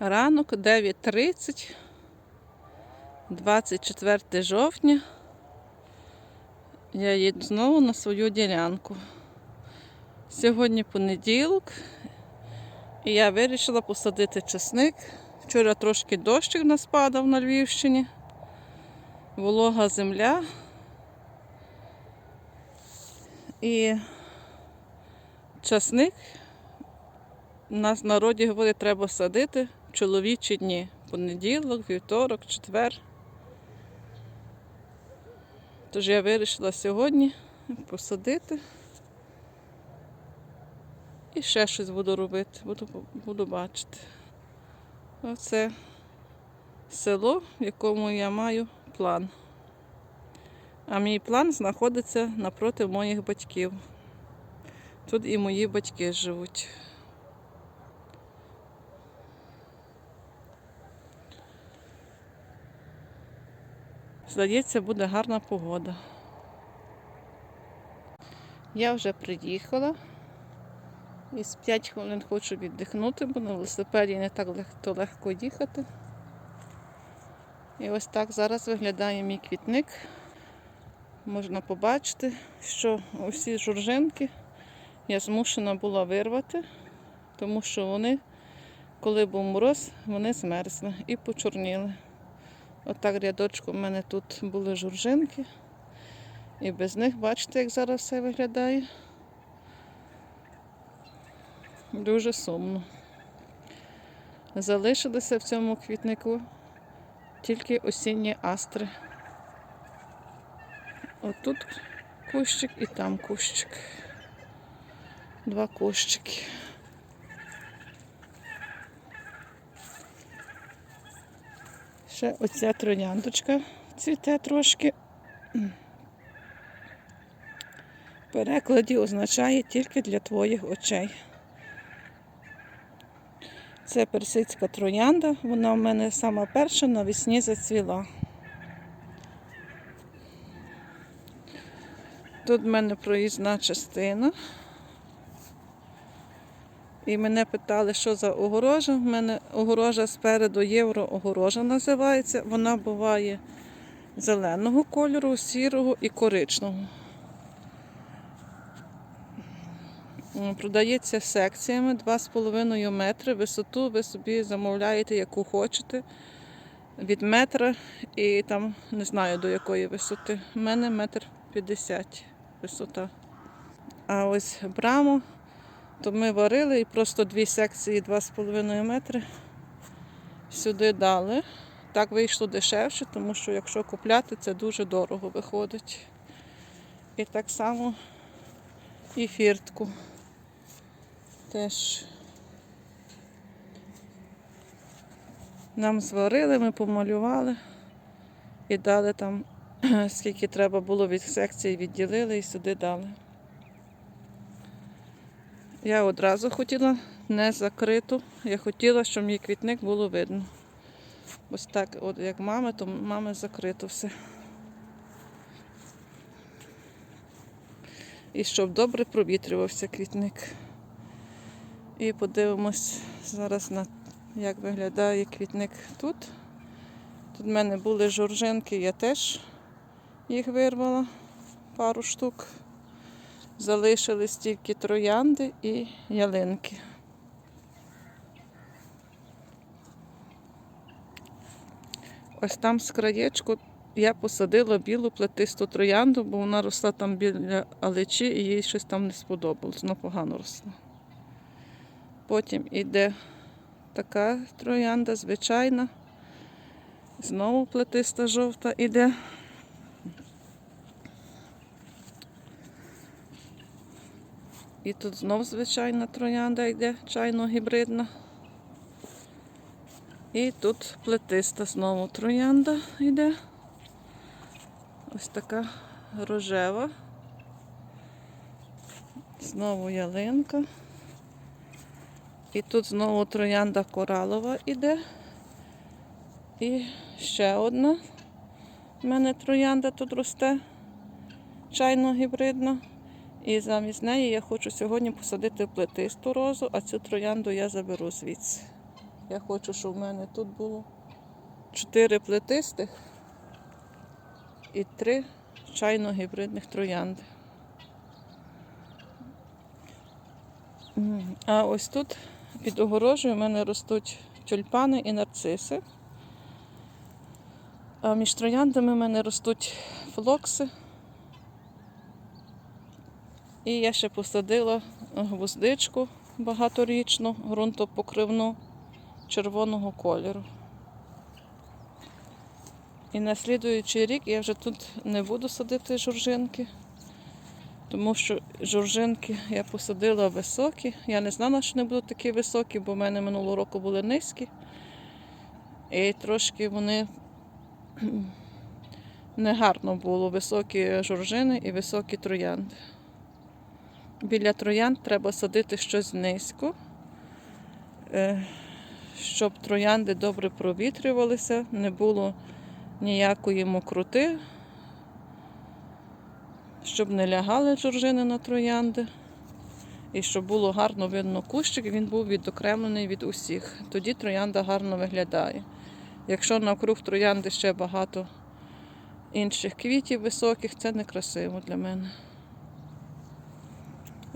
Ранок 9.30, 24 жовтня. Я їду знову на свою ділянку. Сьогодні понеділок, і я вирішила посадити чесник. Вчора трошки дощик в нас падав на Львівщині, волога земля. І часник у нас в народі говорить, треба садити чоловічі дні. Понеділок, вівторок, четвер. Тож я вирішила сьогодні посадити. І ще щось буду робити, буду, буду бачити. Оце село, в якому я маю план. А мій план знаходиться напроти моїх батьків. Тут і мої батьки живуть. Здається, буде гарна погода. Я вже приїхала. І з 5 хвилин хочу віддихнути, бо на велосипеді не так легко, легко їхати. І ось так зараз виглядає мій квітник. Можна побачити, що усі журжинки я змушена була вирвати, тому що вони, коли був мороз, вони змерзли і почорніли. Отак рядочком у мене тут були журжинки. І без них, бачите, як зараз все виглядає. Дуже сумно. Залишилися в цьому квітнику тільки осінні астри. Отут кущик і там кущик. Два кущики. Ще оця трояндочка цвіте трошки. В перекладі означає тільки для твоїх очей. Це персидська троянда, вона в мене сама перша навесні зацвіла. Тут в мене проїзна частина. І мене питали, що за огорожа. У мене огорожа спереду євроогорожа називається. Вона буває зеленого кольору, сірого і коричневого. Продається секціями 2,5 метри. Висоту ви собі замовляєте, яку хочете. Від метра і там не знаю до якої висоти. У мене метр 50 висота. А ось браму, то ми варили і просто дві секції 2,5 метри сюди дали. Так вийшло дешевше, тому що якщо купляти, це дуже дорого виходить. І так само і фіртку теж нам зварили, ми помалювали і дали там, скільки треба було від секції, відділили і сюди дали. Я одразу хотіла не закриту, я хотіла, щоб мій квітник було видно. Ось так, от як мами, то мами закрито все. І щоб добре провітрювався квітник. І подивимось зараз на як виглядає квітник тут. Тут в мене були жоржинки, я теж їх вирвала пару штук. Залишились тільки троянди і ялинки. Ось там з краєчку я посадила білу плетисту троянду, бо вона росла там біля алечі і їй щось там не сподобалось, вона погано росла. Потім іде така троянда, звичайна. Знову плетиста жовта іде. І тут знов звичайна троянда йде, чайно-гібридна. І тут плетиста знову троянда йде. Ось така рожева. Знову ялинка. І тут знову троянда коралова іде. І ще одна. У мене троянда тут росте чайно-гібридна. І замість неї я хочу сьогодні посадити плетисту розу, а цю троянду я заберу звідси. Я хочу, щоб в мене тут було чотири плетистих і три чайно-гібридних троянди. А ось тут під огорожею в мене ростуть тюльпани і нарциси. А між трояндами в мене ростуть флокси. І я ще посадила гвоздичку багаторічну, ґрунтопокривну червоного кольору. І на слідуючий рік я вже тут не буду садити жоржинки, тому що жоржинки я посадила високі. Я не знала, що не будуть такі високі, бо в мене минулого року були низькі. І трошки вони негарно було високі жоржини і високі троянди. Біля троянд треба садити щось низько, е, щоб троянди добре провітрювалися, не було ніякої мокроти, щоб не лягали жоржини на троянди. І щоб було гарно видно кущик, він був відокремлений від усіх. Тоді троянда гарно виглядає. Якщо навкруг троянди ще багато інших квітів високих, це некрасиво для мене.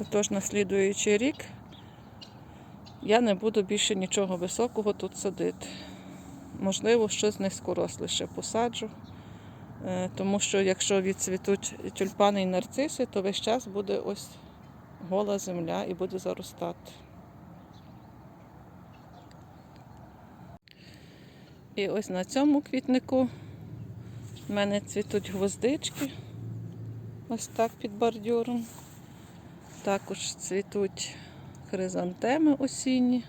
Отож, на слідуючий рік я не буду більше нічого високого тут садити. Можливо, щось низькоросле ще посаджу, Е, тому що якщо відцвітуть тюльпани і нарциси, то весь час буде ось гола земля і буде заростати. І ось на цьому квітнику в мене цвітуть гвоздички, ось так під бордюром. Також цвітуть хризантеми осінні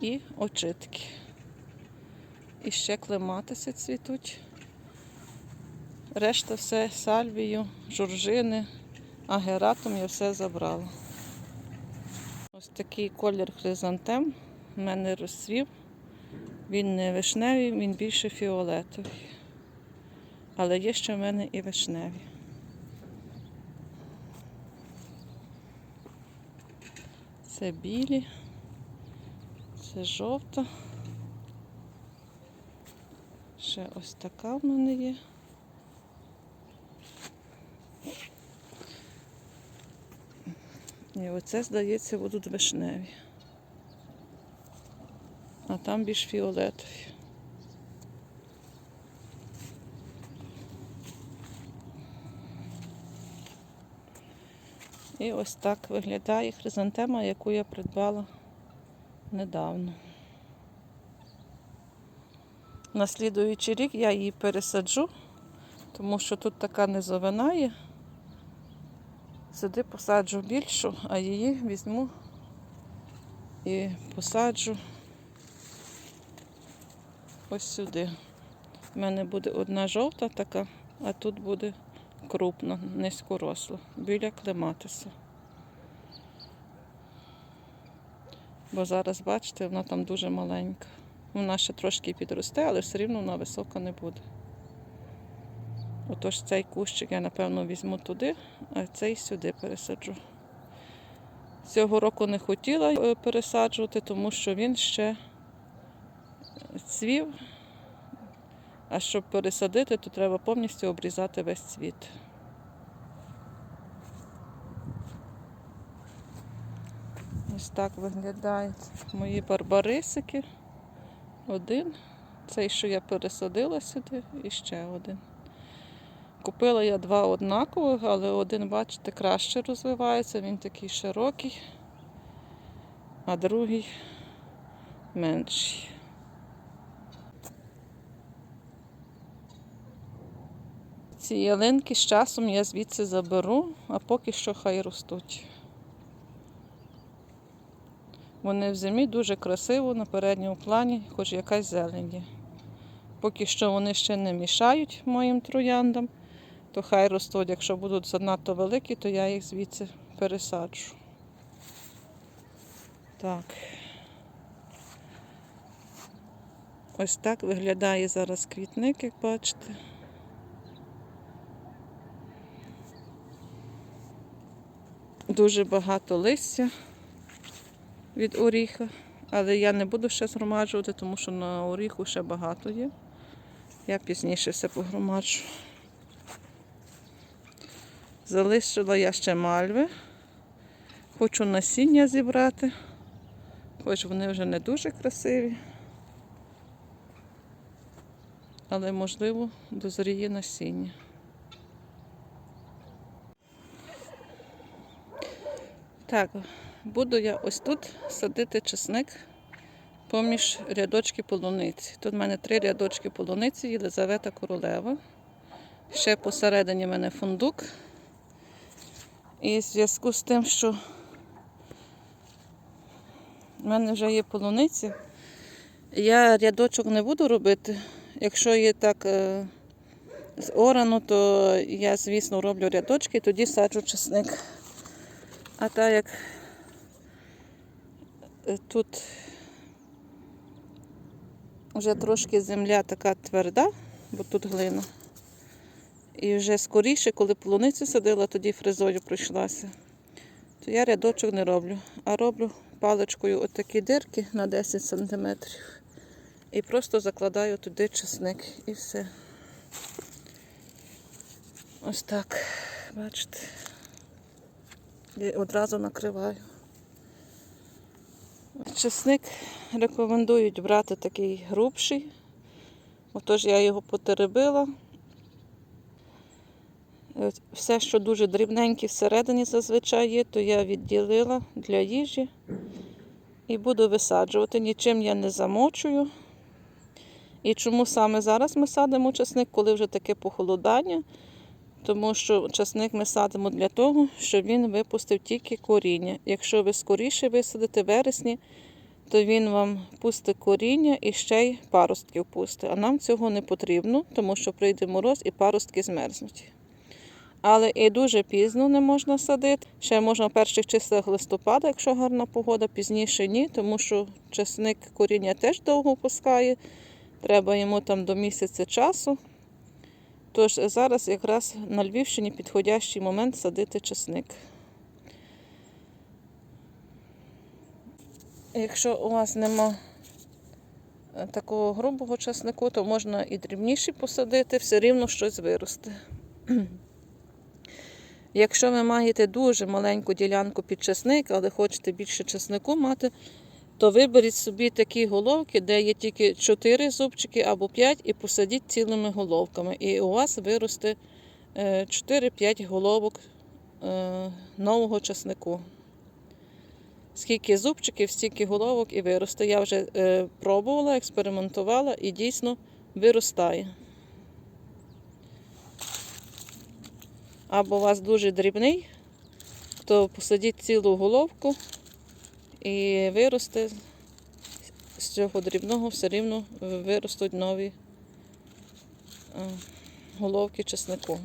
і очитки. І ще клематиси цвітуть. Решта все сальвію, журжини, агератом я все забрала. Ось такий колір хризантем в мене розцвів. Він не вишневий, він більше фіолетовий. Але є ще в мене і вишневі. Це білі, це жовта. Ще ось така в мене є. І оце, здається, будуть вишневі. А там більш фіолетові. І ось так виглядає хризантема, яку я придбала недавно. На слідуючий рік я її пересаджу, тому що тут така низовина є. Сюди посаджу більшу, а її візьму і посаджу ось сюди. У мене буде одна жовта така, а тут буде крупна, низькоросла, біля клематиса. Бо зараз, бачите, вона там дуже маленька. Вона ще трошки підросте, але все рівно вона висока не буде. Отож цей кущик я, напевно, візьму туди, а цей сюди пересаджу. Цього року не хотіла е, пересаджувати, тому що він ще цвів. А щоб пересадити, то треба повністю обрізати весь цвіт. Ось так виглядають мої барбарисики. Один. Цей, що я пересадила сюди, і ще один. Купила я два однакових, але один, бачите, краще розвивається, він такий широкий, а другий менший. Ці ялинки з часом я звідси заберу, а поки що хай ростуть. Вони в зимі дуже красиво на передньому плані, хоч якась зелень є. Поки що вони ще не мішають моїм трояндам, то хай ростуть. Якщо будуть занадто великі, то я їх звідси пересаджу. Так. Ось так виглядає зараз квітник, як бачите. Дуже багато листя від оріха, Але я не буду ще згромаджувати, тому що на оріху ще багато є. Я пізніше все погромаджу. Залишила я ще мальви. Хочу насіння зібрати, хоч вони вже не дуже красиві. Але можливо дозріє насіння. Так, буду я ось тут садити чесник поміж рядочки полуниці. Тут в мене три рядочки полуниці, Єлизавета Королева. Ще посередині в мене фундук. І в зв'язку з тим, що в мене вже є полуниця, я рядочок не буду робити. Якщо є так е, з орано, то я, звісно, роблю рядочки і тоді саджу чесник. А так як е, тут вже трошки земля така тверда, бо тут глина. І вже скоріше, коли полуницю садила, тоді фрезою пройшлася, то я рядочок не роблю, а роблю паличкою отакі дирки на 10 см. І просто закладаю туди чесник і все. Ось так, бачите. І одразу накриваю. Чесник рекомендують брати такий грубший. Отож я його потеребила. Все, що дуже дрібненьке всередині зазвичай є, то я відділила для їжі і буду висаджувати. Нічим я не замочую. І чому саме зараз ми садимо чесник, коли вже таке похолодання? Тому що часник ми садимо для того, щоб він випустив тільки коріння. Якщо ви скоріше висадите вересні, то він вам пустить коріння і ще й паростки впустить. А нам цього не потрібно, тому що прийде мороз і паростки змерзнуть. Але і дуже пізно не можна садити. Ще можна в перших числах листопада, якщо гарна погода, пізніше ні, тому що часник коріння теж довго пускає. Треба йому там до місяця часу. Тож зараз якраз на Львівщині підходящий момент садити чесник. Якщо у вас нема е, такого грубого чеснику, то можна і дрібніший посадити, все рівно щось виросте. Якщо ви маєте дуже маленьку ділянку під чесник, але хочете більше чеснику мати, то виберіть собі такі головки, де є тільки 4 зубчики або 5, і посадіть цілими головками. І у вас виросте е, 4-5 головок е, нового чеснику. Скільки зубчиків, стільки головок і виросте. Я вже е, пробувала, експериментувала і дійсно виростає. Або у вас дуже дрібний, то посадіть цілу головку і виросте з цього дрібного все рівно виростуть нові е, головки чеснику.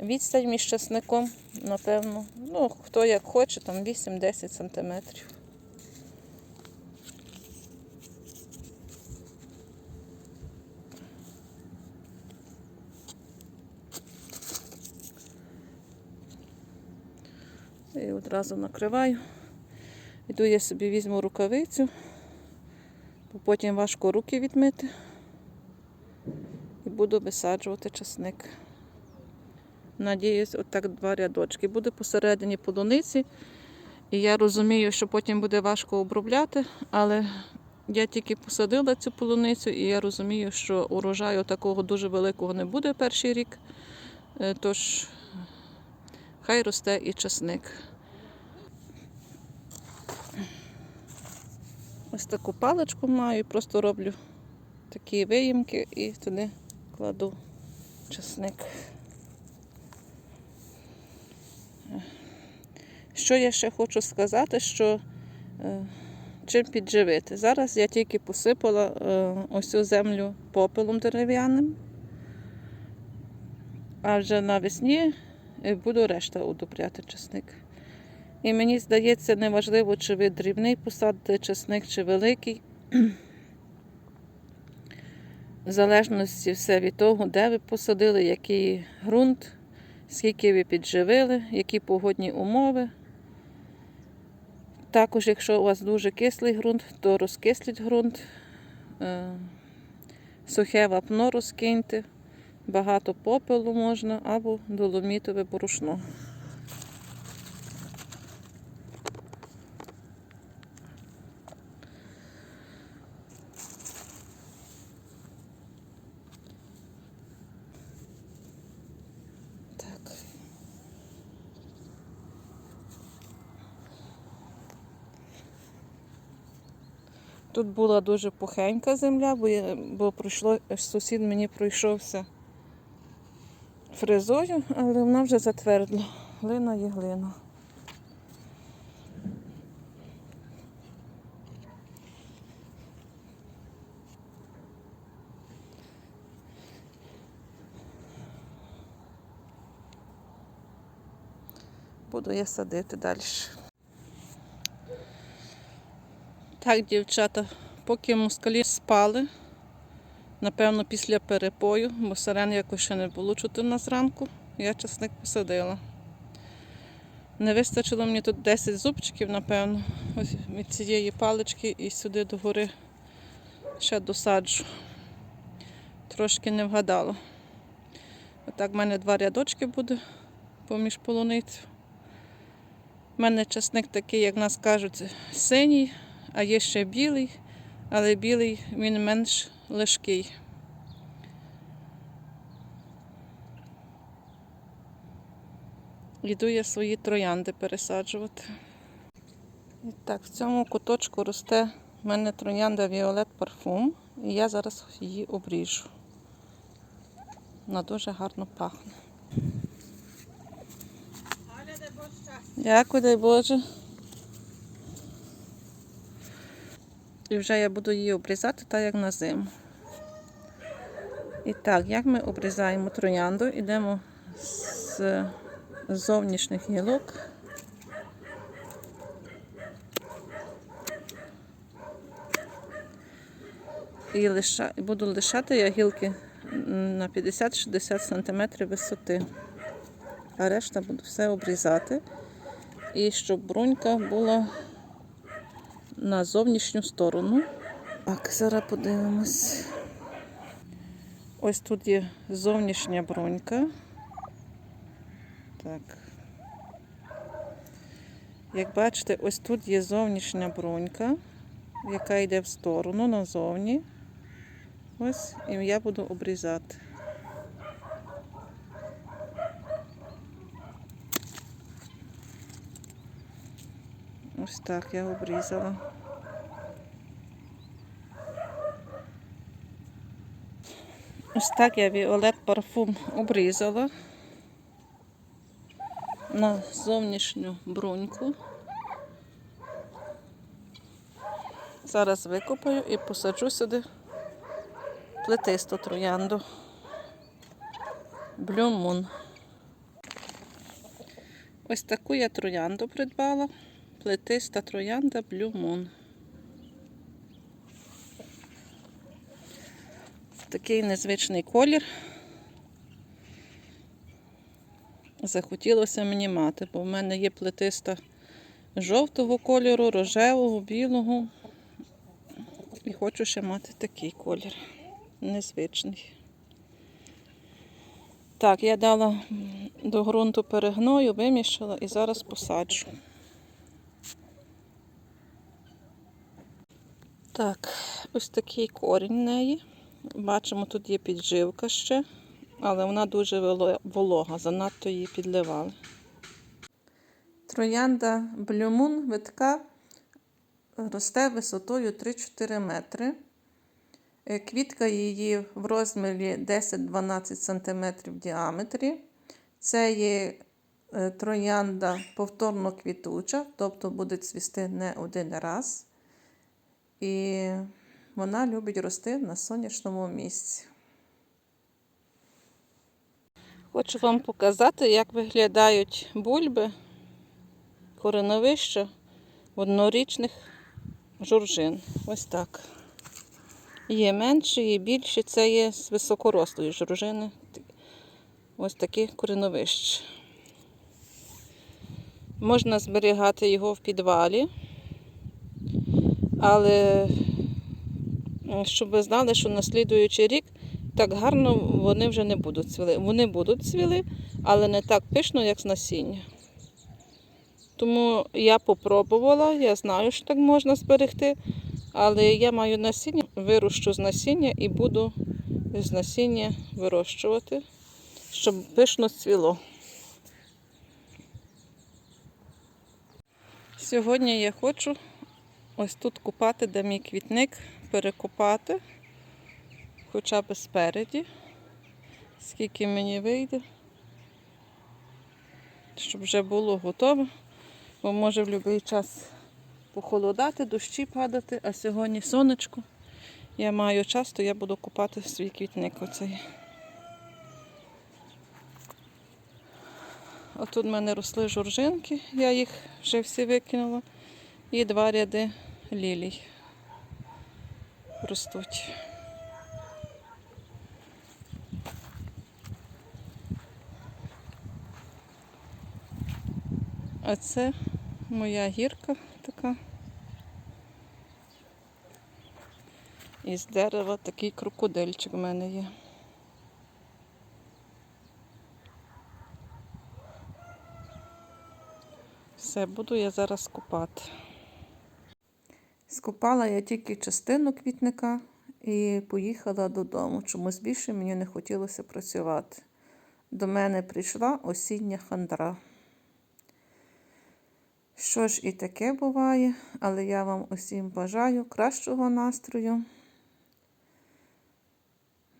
Відстань між чесником, напевно, ну, хто як хоче, там 8-10 сантиметрів. І одразу накриваю. Іду я собі візьму рукавицю, бо потім важко руки відмити. І буду висаджувати часник. Надіюсь, отак два рядочки. Буде посередині полуниці. І я розумію, що потім буде важко обробляти, але я тільки посадила цю полуницю, і я розумію, що урожаю такого дуже великого не буде перший рік. Е, Тож хай росте і часник. Ось таку паличку маю, просто роблю такі виїмки і туди кладу часник. Що я ще хочу сказати, що е, чим підживити. Зараз я тільки посипала е, ось цю землю попелом дерев'яним, а вже навесні буду решта удобряти часник. І мені здається, неважливо, чи ви дрібний посадите часник, чи великий. В залежності все від того, де ви посадили, який ґрунт, скільки ви підживили, які погодні умови. Також, якщо у вас дуже кислий ґрунт, то розкисліть ґрунт, е, сухе вапно розкиньте, багато попелу можна або доломітове борошно. Так. Тут була дуже пухенька земля, бо, я, бо пройшло, сусід мені пройшовся фрезою, але вона вже затвердла. Глина є глина. Буду я садити далі. Так, дівчата, поки москалі спали, напевно, після перепою, бо сирен якось ще не було чути в нас зранку, я часник посадила. Не вистачило мені тут 10 зубчиків, напевно, ось від цієї палички і сюди до гори ще досаджу. Трошки не вгадала. Отак в мене два рядочки буде поміж полуницю. У мене часник такий, як нас кажуть, синій, а є ще білий, але білий він менш лежкий. Йду я свої троянди пересаджувати. І так, в цьому куточку росте в мене троянда Violet Parfum, і я зараз її обріжу. Вона дуже гарно пахне. Дякую, дай Боже. І вже я буду її обрізати так, як на зиму. І так, як ми обрізаємо троянду, йдемо з зовнішніх гілок. І лиша... буду лишати я гілки на 50-60 см висоти. А решта буду все обрізати. І щоб брунька була на зовнішню сторону. Так, зараз подивимось. Ось тут є зовнішня брунька. Так. Як бачите, ось тут є зовнішня брунька, яка йде в сторону назовні. Ось, і я буду обрізати. Ось так я обрізала. Ось так я Violet парфум обрізала на зовнішню бруньку. Зараз викопаю і посаджу сюди плетисту троянду. Blue. Ось таку я троянду придбала. Плетиста троянда Blue Moon. Такий незвичний колір. Захотілося мені мати, бо в мене є плетиста жовтого кольору, рожевого, білого. І хочу ще мати такий колір. Незвичний. Так, я дала до ґрунту перегною, вимішала і зараз посаджу. Так, ось такий корінь неї. Бачимо, тут є підживка ще, але вона дуже волога, занадто її підливали. Троянда блюмун витка росте висотою 3-4 метри. Е, Квітка її в розмірі 10-12 см в діаметрі. Це є е, троянда повторно квітуча, тобто буде цвісти не один раз. І вона любить рости на сонячному місці. Хочу вам показати, як виглядають бульби кореновища однорічних журжин. Ось так. Є менші, є більші. Це є з високорослої жоржини. Ось такі кореновища. Можна зберігати його в підвалі, але щоб ви знали, що на слідуючий рік так гарно вони вже не будуть цвіли. Вони будуть цвіли, але не так пишно, як з насіння. Тому я попробувала, я знаю, що так можна зберегти, але я маю насіння, вирощу з насіння і буду з насіння вирощувати, щоб пишно цвіло. Сьогодні я хочу ось тут купати, де мій квітник, перекопати, хоча б спереді, скільки мені вийде, щоб вже було готове, бо може в будь-який час похолодати, дощі падати, а сьогодні сонечко. Я маю час, то я буду купати свій квітник оцей. Отут в мене росли жоржинки, я їх вже всі викинула. І два ряди лілій ростуть. А це моя гірка така. Із дерева такий крокодильчик в мене є. Все, буду я зараз купати. Скупала я тільки частину квітника і поїхала додому. Чомусь більше мені не хотілося працювати. До мене прийшла осіння хандра. Що ж і таке буває, але я вам усім бажаю кращого настрою.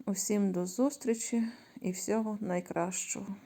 Усім до зустрічі і всього найкращого.